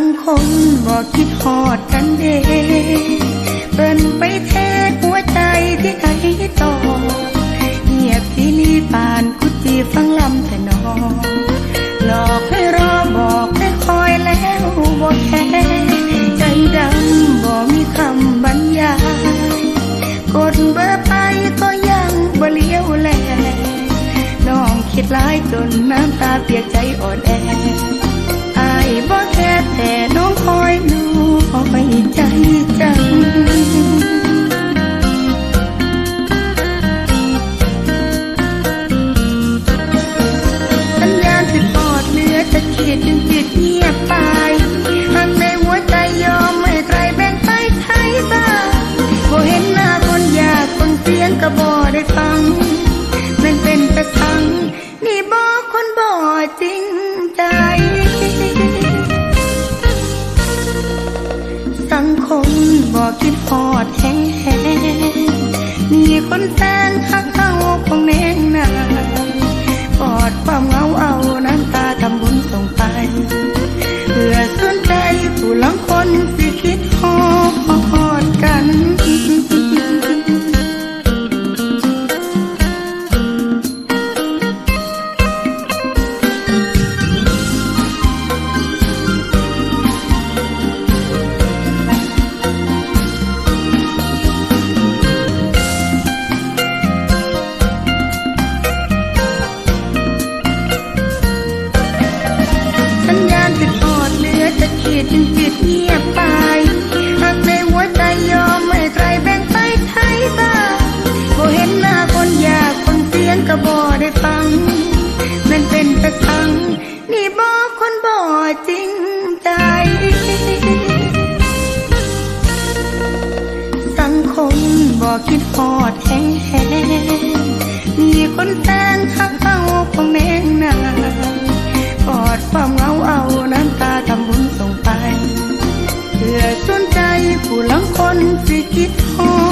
สังคมบอกคิดหอดกันเด้เปิ้นไปเทหัวใจที่ไหนต่อเงียบที่ลีปานกุฏิฟังลำแต่นองหลอกให้รอบอกให้คอยแล้วบอกแค่ใจดำบอกมีคำบรรยายกดเบอร์ไปก็ยังบ่เลี้ยวแลน้องคิดร้ายจนน้ำตาเปียกใจอ่อนแอ บ่แค่แต่น้องคอยดูคอยใจจังสัญญาณผิดปอดเลือจะเขียดจึงจิตเงียบไปหากในหัวใจยอมไม่ใครแบ่งไปใช้บ้างบ่เห็นหน้าคนอยากคนเสียงก็บ่ได้ฟังมันเป็นแต่ทังนี่บอกคนบ่จริง สังคมบอกคิดพอดแห้ง จริงใจ สังคมบอกคิดหอดแห้งแห้มีคนแฟนทักเอาคงแน่งนากอดความเหงาเอาน้ำตาทำบุญส่งไปเพื่อสนใจผู้หลังคนสิคิดฮอ